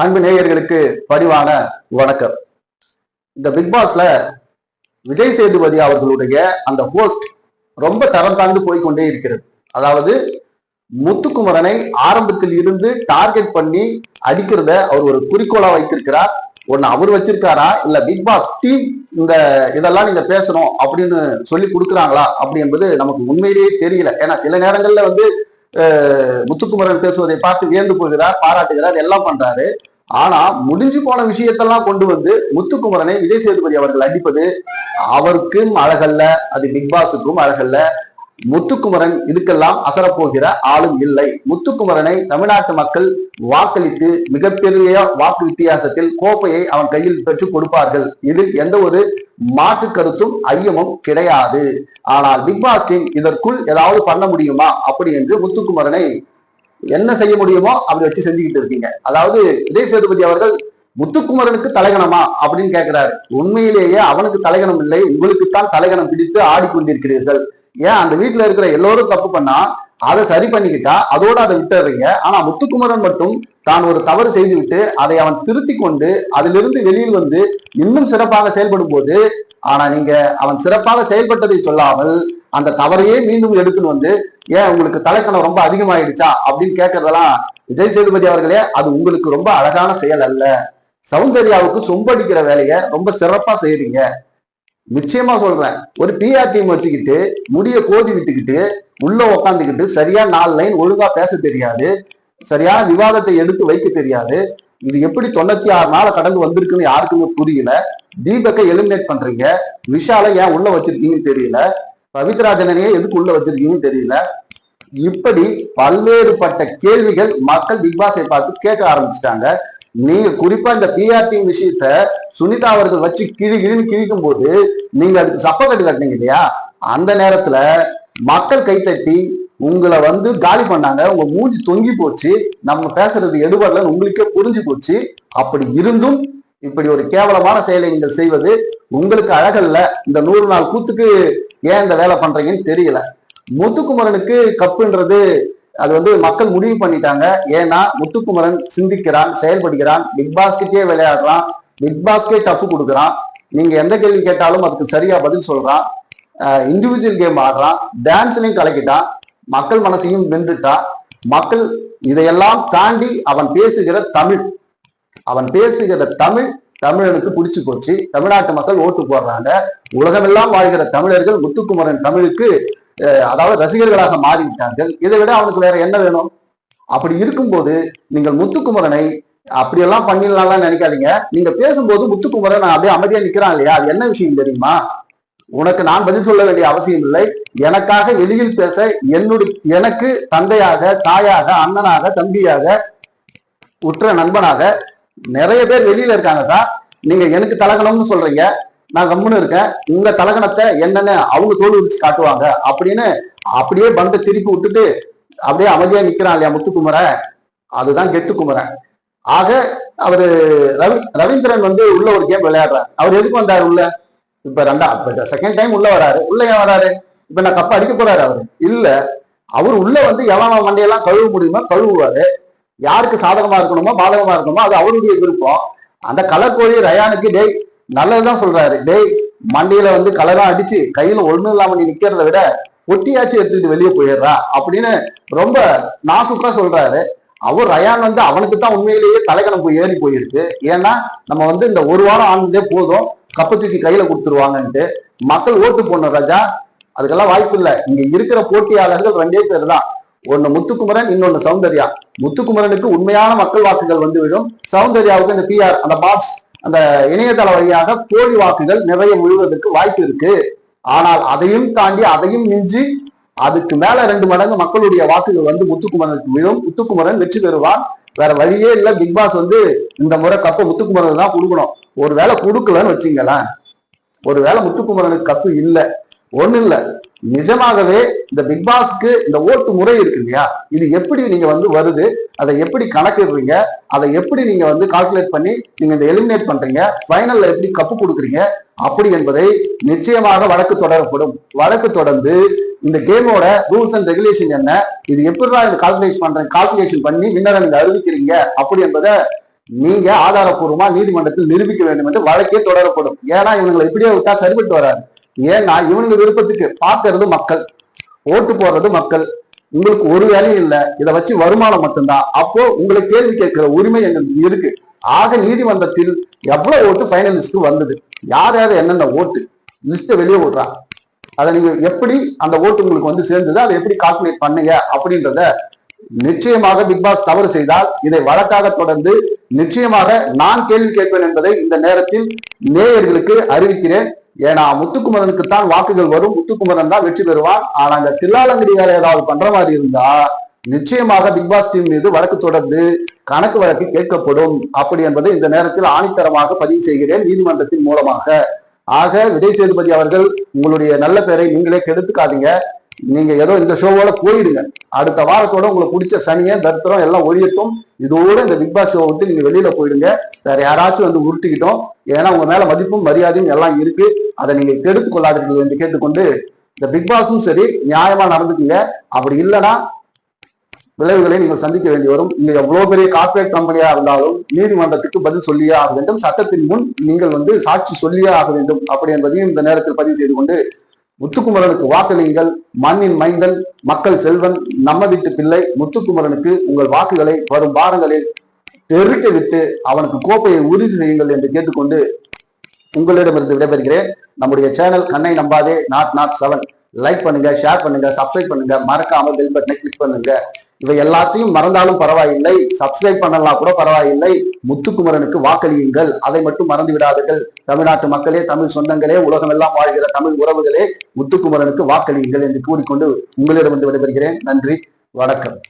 அன்பு நேயர்களுக்கு பணிவான வணக்கம். இந்த பிக் பாஸ்ல விஜய் சேதுபதி அவர்களுடைய அந்த ஹோஸ்ட் ரொம்ப தரம் தாழ்ந்து போய்க்கொண்டே இருக்கிறது. அதாவது முத்துக்குமரனை ஆரம்பத்தில் இருந்து டார்கெட் பண்ணி அடிக்கிறத அவர் ஒரு குறிக்கோளா வைத்திருக்கிறார். ஒன்னு அவர் வச்சிருக்காரா? இல்ல பிக் பாஸ் டீம் இந்த இதெல்லாம் நீங்க பேசணும் அப்படின்னு சொல்லி கொடுக்குறாங்களா? அப்படி என்பது நமக்கு உண்மையிலேயே தெரியல. ஏன்னா சில நேரங்கள்ல வந்து முத்துக்குமரன் பேசுவதை பார்த்து வியந்து போகிறார் பாராட்டுகிறார் எல்லாம் பண்றாரு. ஆனா முடிஞ்சு போன விஷயத்தெல்லாம் கொண்டு வந்து முத்துக்குமரனை விஜய் சேதுபதி அவர்கள் அடிப்பது அவருக்கும் அழகல்ல அது பிக் பாஸுக்கும் அழகல்ல. முத்துக்குமரன் இதுக்கெல்லாம் அசரப்போகிற ஆளும் இல்லை. முத்துக்குமரனை தமிழ்நாட்டு மக்கள் வாக்களித்து மிகப்பெரிய வாக்கு வித்தியாசத்தில் கோப்பையை அவன் கையில் பெற்று கொடுப்பார்கள். இதில் எந்த ஒரு மாற்று கருத்தும் ஐயமும் கிடையாது. ஆனால் பிக் பாஸ் டீம் இதற்குள் ஏதாவது பண்ண முடியுமா? அப்படி என்று முத்துக்குமரனை என்ன செய்ய முடியுமோ அப்படி வச்சு செஞ்சுக்கிட்டு இருக்கீங்க. அதாவது விஜய் சேதுபதி அவர்கள் முத்துக்குமரனுக்கு தலைகணமா அப்படின்னு கேட்கிறாரு உண்மையிலேயே அவனுக்கு தலைகணம் இல்லை. உங்களுக்குத்தான் தலைகணம் பிடித்து ஆடிக்கொண்டிருக்கிறீர்கள். ஏன் அந்த வீட்டுல இருக்கிற எல்லோரும் தப்பு பண்ணா அதை சரி பண்ணிக்கிட்டா அதோட அதை விட்டுறீங்க. ஆனா முத்துக்குமரன் மட்டும் தான் ஒரு தவறு செய்துவிட்டு அதை அவன் திருத்தி கொண்டு அதிலிருந்து வெளியில் வந்து இன்னும் சிறப்பாக செயல்படும் போது ஆனா நீங்க அவன் சிறப்பாக செயல்பட்டதை சொல்லாமல் அந்த தவறையே மீண்டும் எடுத்துன்னு வந்து ஏன் உங்களுக்கு தலைக்கணம் ரொம்ப அதிகமாயிடுச்சா? அப்படின்னு கேட்கறதெல்லாம் விஜய் சேதுபதி அவர்களே அது உங்களுக்கு ரொம்ப அழகான செயல் அல்ல. சௌந்தர்யாவுக்கு சொம்படிக்கிற வேலையை ரொம்ப சிறப்பா செய்யறீங்க நிச்சயமா சொல்றேன். ஒரு பிஆர் டீம் வச்சுக்கிட்டு முடிய கோதி விட்டுக்கிட்டு உள்ள உக்காந்துக்கிட்டு சரியா நாலு லைன் ஒழுங்கா பேச தெரியாது. சரியான விவாதத்தை எடுத்து வைக்க தெரியாது. இது எப்படி தொண்ணூத்தி ஆறு நாள கடந்து வந்திருக்குன்னு யாருக்குமே புரியல. தீபக்கை எலிமினேட் பண்றீங்க. விஷாலை ஏன் உள்ள வச்சிருக்கீங்கன்னு தெரியல. பவித்ராஜனையே எதுக்கு உள்ள வச்சிருக்கீங்கன்னு தெரியல. இப்படி பல்வேறுபட்ட கேள்விகள் மக்கள் பிக் பாஸை பார்த்து கேட்க ஆரம்பிச்சிட்டாங்க. நீங்க குறிப்பா இந்த பிஆர்டி விஷயத்த சுனிதா அவர்கள் வச்சு கிழி கிழின்னு கிழிக்கும் போது நீங்க அதுக்கு சப்பக்கட்டு கட்டினீங்க இல்லையா? அந்த நேரத்துல மக்கள் கைத்தட்டி உங்களை வந்து காலி பண்ணாங்க. உங்க மூஞ்சி தொங்கி போச்சு. நம்ம பேசுறது எடுபடலன்னு உங்களுக்கே புரிஞ்சு போச்சு. அப்படி இருந்தும் இப்படி ஒரு கேவலமான செயலை நீங்கள் செய்வது உங்களுக்கு அழகல்ல. இந்த நூறு நாள் கூத்துக்கு ஏன் இந்த வேலை பண்றீங்கன்னு தெரியல. முத்துக்குமரனுக்கு கப்புன்றது அது வந்து மக்கள் முடிவு பண்ணிட்டாங்க. ஏன்னா முத்துக்குமரன் சிந்திக்கிறான் செயல்படுகிறான் பிக் பாஸ்கெட்டே விளையாடுறான் பிக் பாஸ்கெட் டஃப் கொடுக்குறான். நீங்க எந்த கேள்வி கேட்டாலும் அதுக்கு சரியா பதில் சொல்றான். இண்டிவிஜுவல் கேம் ஆடுறான். டான்ஸ்லையும் கலக்கிட்டான். மக்கள் மனசையும் வென்றுட்டான். மக்கள் இதையெல்லாம் தாண்டி அவன் பேசுகிற தமிழ். அவன் பேசுகிற தமிழ் தமிழனுக்கு பிடிச்சு போச்சு. தமிழ்நாட்டு மக்கள் ஓட்டு போடுறாங்க. உலகமெல்லாம் வாழ்கிற தமிழர்கள் முத்துக்குமரன் தமிழுக்கு அதாவது ரசிகர்களாக மாறிவிட்டார்கள். இதை விட அவனுக்கு வேற என்ன வேணும்? அப்படி இருக்கும்போது நீங்கள் முத்துக்குமரனை அப்படியெல்லாம் பண்ணிடலாம்லாம் நினைக்காதீங்க. நீங்க பேசும்போது முத்துக்குமரன் நான் அப்படியே அமைதியா நிக்கிறான் இல்லையா? அது என்ன விஷயம் தெரியுமா? உனக்கு நான் பதில் சொல்ல வேண்டிய அவசியம் இல்லை. எனக்காக வெளியில் பேச என்னுடைய எனக்கு தந்தையாக தாயாக அண்ணனாக தம்பியாக உற்ற நண்பனாக நிறைய பேர் வெளியில இருக்காங்க சார். நீங்க எனக்கு தலகணம்னு சொல்றீங்க. நான் கம்முன்னு இருக்கேன். உங்க தலகணத்தை என்னன்னு அவங்க தோல் உரிச்சு காட்டுவாங்க அப்படின்னு அப்படியே பந்த திருப்பி விட்டுட்டு அப்படியே அமைதியா நிக்கிறான் இல்லையா முத்துக்குமரன்? அதுதான் கெத்துக்குமரன் ஆக அவரு ரவி ரவீந்திரன் வந்து உள்ள ஒரு கேம் விளையாடுறாரு. அவர் எதுக்கு வந்தாரு உள்ள? இப்ப ரெண்டா செகண்ட் டைம் உள்ள வராரு. உள்ள ஏன் வராரு? இப்ப நான் கப்ப அடிக்க போறாரு அவரு. இல்ல அவர் உள்ள வந்து எவன மண்டையெல்லாம் கழுவ முடியுமோ கழுவுவாரு. யாருக்கு சாதகமா இருக்கணுமோ பாதகமா இருக்கணுமோ அது அவருடைய விருப்பம். அந்த கலர்கோழி ரயானுக்கு டேய் நல்லதுதான் சொல்றாரு. டேய் மண்டியில வந்து கலரா அடிச்சு கையில ஒண்ணும் இல்லாம நீ நிக்கிறத விட ஒட்டியாச்சு எடுத்துட்டு வெளியே போயிடுறா அப்படின்னு ரொம்ப நாசுக்கா சொல்றாரு. அவர் ரயான் வந்து அவனுக்கு தான் உண்மையிலேயே தலைக்கணப்பு போய் ஏறி போயிருக்கு. ஏன்னா நம்ம வந்து இந்த ஒரு வாரம் ஆனதே போதும். கப்பை தூக்கி கையில கொடுத்துருவாங்கன்ட்டு. மக்கள் ஓட்டு போடணும் ராஜா. அதுக்கெல்லாம் வாய்ப்பு இல்லை. இங்க இருக்கிற போட்டியாளர்கள் ரெண்டே பேர் தான். ஒன்னு முத்துக்குமரன் இன்னொன்னு சௌந்தர்யா. முத்துக்குமரனுக்கு உண்மையான மக்கள் வாக்குகள் வந்து விடும் சௌந்தர்யாவுக்கு இந்த பிஆர் அந்த பாக்ஸ் அந்த இணையதள வழியாக போலி வாக்குகள் நிறைய முழுவதற்கு வாய்ப்பு இருக்கு. ஆனால் அதையும் தாண்டி அதையும் மிஞ்சி அதுக்கு மேல ரெண்டு மடங்கு மக்களுடைய வாக்குகள் வந்து முத்துக்குமரனுக்கு விழும். முத்துக்குமரன் வெற்றி பெறுவான். வேற வழியே இல்ல. பிக் பாஸ் வந்து இந்த முறை கப்பை முத்துக்குமரன் தான் கொடுக்கணும். ஒருவேளை கொடுக்கலன்னு வச்சுங்களேன். ஒருவேளை முத்துக்குமரனுக்கு கப்பு இல்லை. ஒண்ணு இல்ல நிஜமாகவே இந்த பிக் பாஸ்க்கு இந்த ஓட்டு முறை இருக்கு இல்லையா? இது எப்படி நீங்க வந்து வருது? அதை எப்படி கணக்கிடுறீங்க? அதை எப்படி நீங்க வந்து கால்குலேட் பண்ணி நீங்க இந்த எலிமினேட் பண்றீங்க? ஃபைனல்ல எப்படி கப்பு கொடுக்குறீங்க? அப்படி என்பதை நிச்சயமாக வழக்கு தொடரப்படும். வழக்கு தொடர்ந்து இந்த கேமோட ரூல்ஸ் அண்ட் ரெகுலேஷன் என்ன? இது எப்படிதான் இந்த கால்குலேஷன் பண்றேன் கால்குலேஷன் பண்ணி வின்னரை நீங்க அறிவிக்கிறீங்க? அப்படி என்பதை நீங்க ஆதாரப்பூர்வமா நீதிமன்றத்தில் நிரூபிக்க வேண்டும் என்று வழக்கே தொடரப்படும். ஏன்னா இவங்களை இப்படியே விட்டா சரிபட்டு வராது. ஏன்னா இவனுங்க விருப்பத்துக்கு பார்க்கறது மக்கள் ஓட்டு போடுறது மக்கள். உங்களுக்கு ஒரு வேலையும் இல்லை இதை வச்சு வருமானம் மட்டும்தான். அப்போ உங்களை கேள்வி கேட்கிற உரிமை எங்களுக்கு இருக்கு. ஆக நீதிமன்றத்தில் எவ்வளவு ஓட்டு ஃபைனல் வந்தது? யார் யார் என்னென்ன ஓட்டு? லிஸ்ட்டை வெளியே விடுறா. அதை நீங்க எப்படி அந்த ஓட்டு உங்களுக்கு வந்து சேர்ந்தது? அதை எப்படி கால்குலேட் பண்ணுங்க? அப்படின்றத நிச்சயமாக பிக் பாஸ் தவறு செய்தால் இதை வழக்காக தொடர்ந்து நிச்சயமாக நான் கேள்வி கேட்பேன் என்பதை இந்த நேரத்தில் நேயர்களுக்கு அறிவிக்கிறேன். ஏன்னா முத்துக்குமரனுக்கு தான் வாக்குகள் வரும். முத்துக்குமரன் தான் வெற்றி பெறுவான். ஆனா அந்த தில்லாலங்கடி வேலை ஏதாவது பண்ற மாதிரி இருந்தா நிச்சயமாக பிக் பாஸ் டீம் மீது வழக்கு தொடர்ந்து கணக்கு வழக்கு கேட்கப்படும். அப்படி என்பதை இந்த நேரத்தில் ஆணித்தரமாக பதிவு செய்கிறேன் நீதிமன்றத்தின் மூலமாக. ஆக விஜய் சேதுபதி அவர்கள் உங்களுடைய நல்ல பெயரை நீங்களே கெடுத்துக்காதீங்க. நீங்க ஏதோ இந்த ஷோவோட போயிடுங்க. அடுத்த வாரத்தோட உங்களுக்கு பிடிச்ச சனியை தரித்திரம் எல்லாம் ஒழியட்டும். இதோட இந்த பிக் பாஸ் ஷோ விட்டு நீங்க வெளியில போயிடுங்க. வேற யாராச்சும் வந்து உருட்டிக்கிட்டோம். ஏன்னா உங்க மேல மதிப்பும் மரியாதையும் எல்லாம் இருக்கு. அதை நீங்க கெடுத்து கொள்ளாதீர்கள் என்று கேட்டுக்கொண்டு இந்த பிக் பாஸும் சரி நியாயமா நடந்துக்குங்க. அப்படி இல்லைன்னா விளைவுகளை நீங்கள் சந்திக்க வேண்டி வரும். இங்க எவ்வளவு பெரிய கார்பரேட் கம்பெனியா இருந்தாலும் நீதிமன்றத்துக்கு பதில் சொல்லியே ஆக வேண்டும். சட்டத்தின் முன் நீங்கள் வந்து சாட்சி சொல்லியே ஆக வேண்டும். அப்படி என்பதையும் இந்த நேரத்தில் பதிவு செய்து கொண்டு முத்துக்குமரனுக்கு வாக்களியுங்கள். மண்ணின் மைந்தன் மக்கள் செல்வன் நம்ம வீட்டு பிள்ளை முத்துக்குமரனுக்கு உங்கள் வாக்குகளை வரும் வாரங்களில் பெருக்க விட்டு அவனுக்கு கோப்பையை உறுதி செய்யுங்கள் என்று கேட்டுக்கொண்டு உங்களிடமிருந்து விடைபெறுகிறேன். நம்முடைய சேனல் கண்ணை நம்பாதே நாட் நாட் செவன் லைக் பண்ணுங்க ஷேர் பண்ணுங்க சப்ஸ்கிரைப் பண்ணுங்க. மறக்காம பெல் பட்டனை கிளிக் பண்ணுங்க. இவை எல்லாத்தையும் மறந்தாலும் பரவாயில்லை. சப்ஸ்கிரைப் பண்ணலாம் கூட பரவாயில்லை. முத்துக்குமரனுக்கு வாக்களியுங்கள். அதை மட்டும் மறந்து விடாதீர்கள். தமிழ்நாட்டு மக்களே தமிழ் சொந்தங்களே உலகம் எல்லாம் வாழ்கிற தமிழ் உறவுகளே முத்துக்குமரனுக்கு வாக்களியுங்கள் என்று கூறிக்கொண்டு வந்து விடைபெறுகிறேன். நன்றி. வணக்கம்.